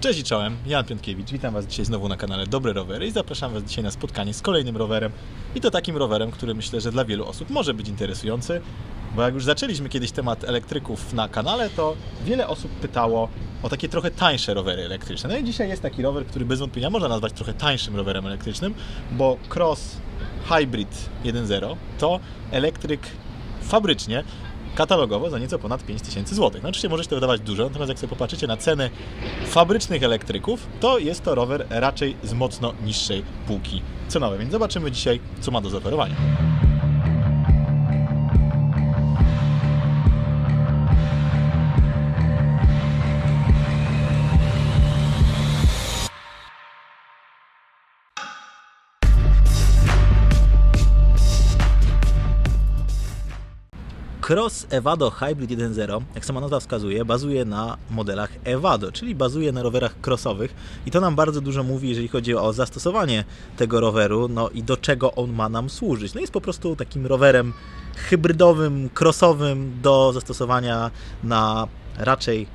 Cześć i czołem, Jan Piątkiewicz, witam Was dzisiaj znowu na kanale Dobre Rowery i zapraszam Was dzisiaj na spotkanie z kolejnym rowerem i to takim rowerem, który myślę, że dla wielu osób może być interesujący, bo jak już zaczęliśmy kiedyś temat elektryków na kanale, to wiele osób pytało o takie trochę tańsze rowery elektryczne. No i dzisiaj jest taki rower, który bez wątpienia można nazwać trochę tańszym rowerem elektrycznym, bo Cross Hybrid 1.0 to elektryk fabrycznie katalogowo za nieco ponad 5000 zł. No oczywiście może się to wydawać dużo, natomiast jak sobie popatrzycie na ceny fabrycznych elektryków, to jest to rower raczej z mocno niższej półki cenowej. Więc zobaczymy dzisiaj, co ma do zaoferowania. Cross Evado Hybrid 1.0, jak sama nazwa wskazuje, bazuje na modelach Evado, czyli bazuje na rowerach crossowych i to nam bardzo dużo mówi, jeżeli chodzi o zastosowanie tego roweru, no i do czego on ma nam służyć. No jest po prostu takim rowerem hybrydowym, crossowym do zastosowania na raczej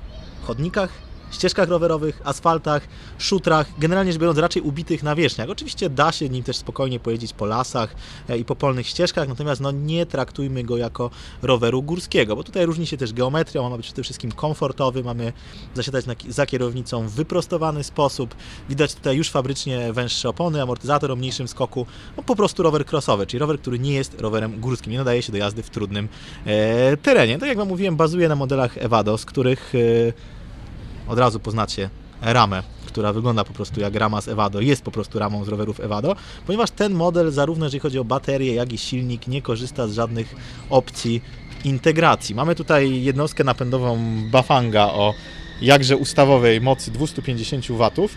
chodnikach, ścieżkach rowerowych, asfaltach, szutrach, generalnie rzecz biorąc raczej ubitych nawierzchniach. Oczywiście da się nim też spokojnie pojeździć po lasach e, i po polnych ścieżkach, natomiast no nie traktujmy go jako roweru górskiego, bo tutaj różni się też geometria, on ma być przede wszystkim komfortowy, mamy zasiadać na, za kierownicą w wyprostowany sposób, widać tutaj już fabrycznie węższe opony, amortyzator o mniejszym skoku, no po prostu rower crossowy, czyli rower, który nie jest rowerem górskim, nie nadaje się do jazdy w trudnym e, terenie. Tak jak Wam mówiłem, bazuje na modelach Evado, z których e, od razu poznacie ramę, która wygląda po prostu jak rama z Evado, jest po prostu ramą z rowerów Evado, ponieważ ten model, zarówno jeżeli chodzi o baterię, jak i silnik, nie korzysta z żadnych opcji integracji. Mamy tutaj jednostkę napędową Bafanga o jakże ustawowej mocy 250 W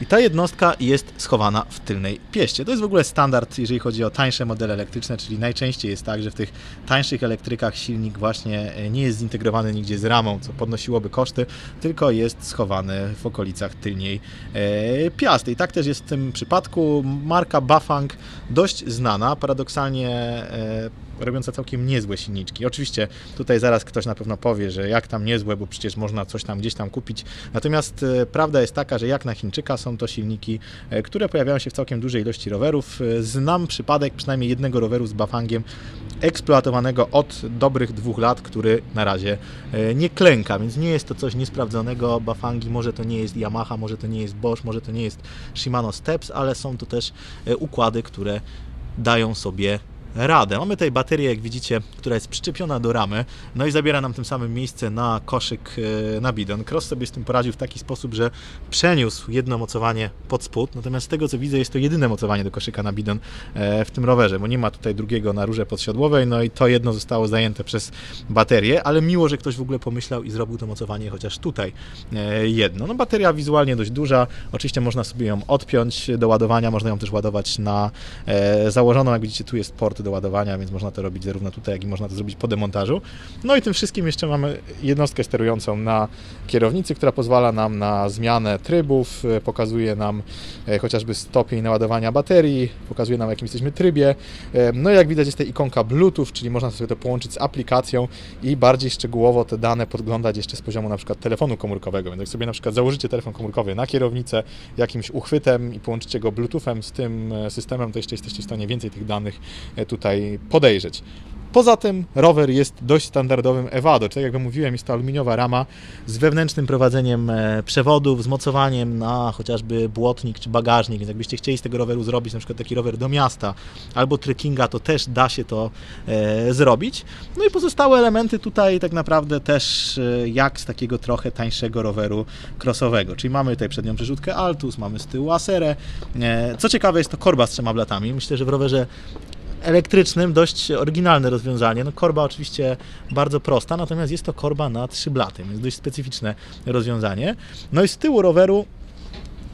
i ta jednostka jest schowana w tylnej pieście. To jest w ogóle standard, jeżeli chodzi o tańsze modele elektryczne, czyli najczęściej jest tak, że w tych tańszych elektrykach silnik właśnie e, nie jest zintegrowany nigdzie z ramą, co podnosiłoby koszty, tylko jest schowany w okolicach tylniej e, piasty. I tak też jest w tym przypadku. Marka Bafang dość znana, paradoksalnie e, robiąca całkiem niezłe silniczki. Oczywiście tutaj zaraz ktoś na pewno powie, że jak tam niezłe, bo przecież można coś tam gdzieś tam kupić. Natomiast e, prawda jest taka, że jak na Chińczyka są to silniki, e, które pojawiają się w całkiem dużej ilości rowerów. E, Znam przypadek przynajmniej jednego roweru z Bafangiem eksploatowanego od dobrych dwóch lat, który na razie nie klęka, więc nie jest to coś niesprawdzonego. Bafangi może to nie jest Yamaha, może to nie jest Bosch, może to nie jest Shimano Steps, ale są to też układy, które dają sobie radę. Mamy tutaj baterię, jak widzicie, która jest przyczepiona do ramy, no i zabiera nam tym samym miejsce na koszyk e, na bidon. Cross sobie z tym poradził w taki sposób, że przeniósł jedno mocowanie pod spód, natomiast z tego co widzę jest to jedyne mocowanie do koszyka na bidon e, w tym rowerze, bo nie ma tutaj drugiego na rurze podsiodłowej, no i to jedno zostało zajęte przez baterię, ale miło, że ktoś w ogóle pomyślał i zrobił to mocowanie chociaż tutaj e, jedno. No bateria wizualnie dość duża, oczywiście można sobie ją odpiąć do ładowania, można ją też ładować na założoną, jak widzicie tu jest port do ładowania, więc można to robić zarówno tutaj, jak i można to zrobić po demontażu. No i tym wszystkim jeszcze mamy jednostkę sterującą na kierownicy, która pozwala nam na zmianę trybów, e, pokazuje nam e, chociażby stopień naładowania baterii, pokazuje nam w jakim jesteśmy trybie. E, No i jak widać jest ta ikonka Bluetooth, czyli można sobie to połączyć z aplikacją i bardziej szczegółowo te dane podglądać jeszcze z poziomu na przykład telefonu komórkowego. Więc jak sobie na przykład założycie telefon komórkowy na kierownicę jakimś uchwytem i połączycie go Bluetoothem z tym systemem, to jeszcze jesteście w stanie więcej tych danych e, tutaj podejrzeć. Poza tym rower jest dość standardowym Evado, czyli tak jak mówiłem, jest to aluminiowa rama z wewnętrznym prowadzeniem e, przewodów, z mocowaniem na chociażby błotnik czy bagażnik, więc jakbyście chcieli z tego roweru zrobić na przykład taki rower do miasta albo trekkinga, to też da się to e, zrobić. No i pozostałe elementy tutaj tak naprawdę też e, jak z takiego trochę tańszego roweru crossowego, czyli mamy tutaj przednią przerzutkę Altus, mamy z tyłu Aserę. E, co ciekawe jest to korba z trzema blatami. Myślę, że w rowerze elektrycznym dość oryginalne rozwiązanie. No korba oczywiście bardzo prosta, natomiast jest to korba na trzy blaty, więc dość specyficzne rozwiązanie. No i z tyłu roweru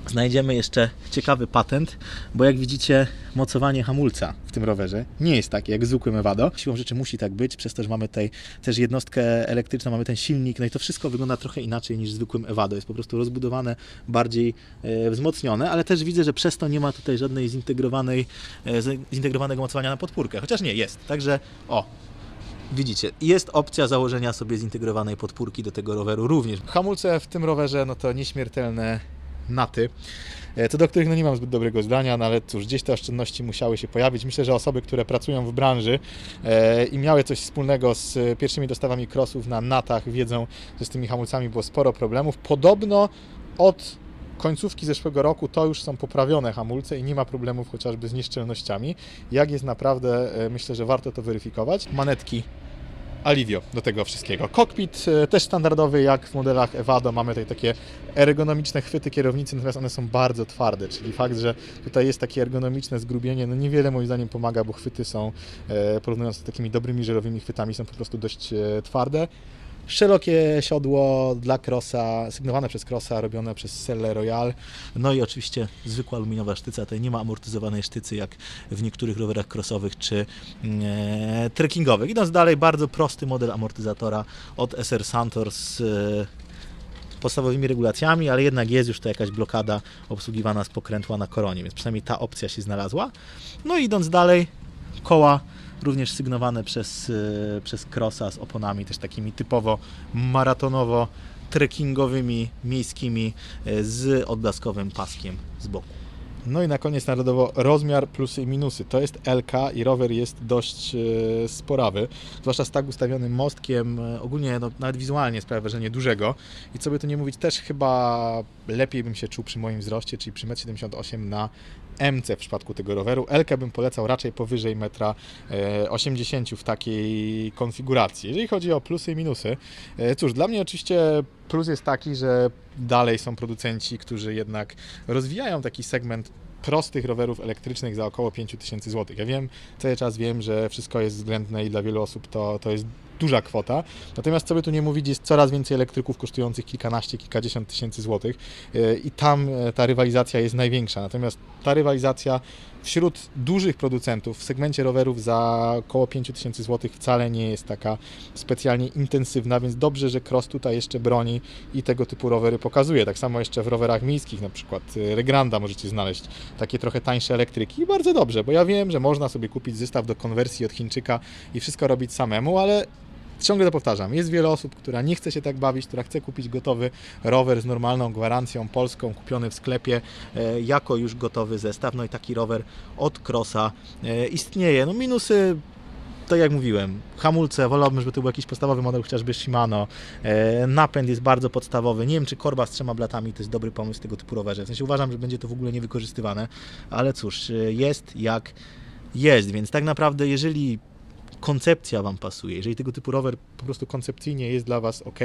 znajdziemy jeszcze ciekawy patent, bo jak widzicie mocowanie hamulca w tym rowerze nie jest takie jak w zwykłym Evado. Siłą rzeczy musi tak być, przez to, że mamy tutaj też jednostkę elektryczną, mamy ten silnik, no i to wszystko wygląda trochę inaczej niż w zwykłym Evado. Jest po prostu rozbudowane, bardziej e, wzmocnione, ale też widzę, że przez to nie ma tutaj żadnej zintegrowanej, e, zintegrowanego mocowania na podpórkę. Chociaż nie, jest. Także o, Widzicie, jest opcja założenia sobie zintegrowanej podpórki do tego roweru również. Hamulce w tym rowerze, no to nieśmiertelne naty, e, co do których no nie mam zbyt dobrego zdania, no ale cóż, gdzieś te oszczędności musiały się pojawić. Myślę, że osoby, które pracują w branży e, i miały coś wspólnego z pierwszymi dostawami crossów na natach, wiedzą, że z tymi hamulcami było sporo problemów. Podobno od końcówki zeszłego roku to już są poprawione hamulce i nie ma problemów chociażby z nieszczelnościami. Jak jest naprawdę, e, myślę, że warto to weryfikować. Manetki Alivio do tego wszystkiego. Cockpit e, też standardowy, jak w modelach Evado. Mamy tutaj takie ergonomiczne chwyty kierownicy, natomiast one są bardzo twarde, czyli fakt, że tutaj jest takie ergonomiczne zgrubienie, no niewiele moim zdaniem pomaga, bo chwyty są, e, porównując z takimi dobrymi żelowymi chwytami, są po prostu dość e, twarde. Szerokie siodło dla Crossa, sygnowane przez Crossa, robione przez Selle Royal. No i oczywiście zwykła aluminiowa sztyca, tutaj nie ma amortyzowanej sztycy jak w niektórych rowerach crossowych czy e, trekkingowych. Idąc dalej, bardzo prosty model amortyzatora od SR Santor z e, podstawowymi regulacjami, ale jednak jest już to jakaś blokada obsługiwana z pokrętła na koronie, więc przynajmniej ta opcja się znalazła. No i idąc dalej, koła również sygnowane przez, e, przez Crossa z oponami też takimi typowo maratonowo trekkingowymi, miejskimi e, z odblaskowym paskiem z boku. No i na koniec narodowo rozmiar plusy i minusy. To jest LK i rower jest dość e, sporawy, zwłaszcza z tak ustawionym mostkiem, e, ogólnie no, nawet wizualnie sprawia wrażenie dużego i co by tu nie mówić, też chyba lepiej bym się czuł przy moim wzroście, czyli przy 1,78 m na MC w przypadku tego roweru. LK bym polecał raczej powyżej 1,80 m w takiej konfiguracji. Jeżeli chodzi o plusy i minusy, e, cóż, dla mnie oczywiście plus jest taki, że dalej są producenci, którzy jednak rozwijają taki segment prostych rowerów elektrycznych za około 5000 zł. Ja wiem, cały czas wiem, że wszystko jest względne i dla wielu osób to, to jest duża kwota. Natomiast co by tu nie mówić, jest coraz więcej elektryków kosztujących kilkanaście, kilkadziesiąt tysięcy złotych e, i tam e, ta rywalizacja jest największa. Natomiast ta rywalizacja wśród dużych producentów w segmencie rowerów za około 5000 zł wcale nie jest taka specjalnie intensywna, więc dobrze, że Cross tutaj jeszcze broni i tego typu rowery pokazuje. Tak samo jeszcze w rowerach miejskich, na przykład e, Regranda możecie znaleźć takie trochę tańsze elektryki i bardzo dobrze, bo ja wiem, że można sobie kupić zestaw do konwersji od Chińczyka i wszystko robić samemu, ale ciągle to powtarzam, jest wiele osób, która nie chce się tak bawić, która chce kupić gotowy rower z normalną gwarancją polską, kupiony w sklepie e, jako już gotowy zestaw. No i taki rower od Crossa e, istnieje. No minusy tak jak mówiłem, hamulce, wolałbym, żeby to był jakiś podstawowy model, chociażby Shimano. E, napęd jest bardzo podstawowy. Nie wiem, czy korba z trzema blatami to jest dobry pomysł tego typu rowerze. W sensie uważam, że będzie to w ogóle niewykorzystywane, ale cóż, jest jak jest, więc tak naprawdę, jeżeli koncepcja Wam pasuje, jeżeli tego typu rower po prostu koncepcyjnie jest dla Was ok,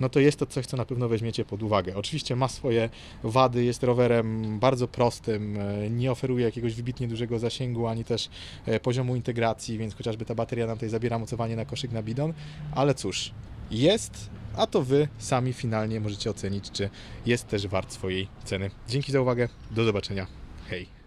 no to jest to coś, co na pewno weźmiecie pod uwagę. Oczywiście ma swoje wady, jest rowerem bardzo prostym, e, nie oferuje jakiegoś wybitnie dużego zasięgu, ani też e, poziomu integracji, więc chociażby ta bateria nam tutaj zabiera mocowanie na koszyk na bidon, ale cóż, jest, a to Wy sami finalnie możecie ocenić, czy jest też wart swojej ceny. Dzięki za uwagę, do zobaczenia, hej!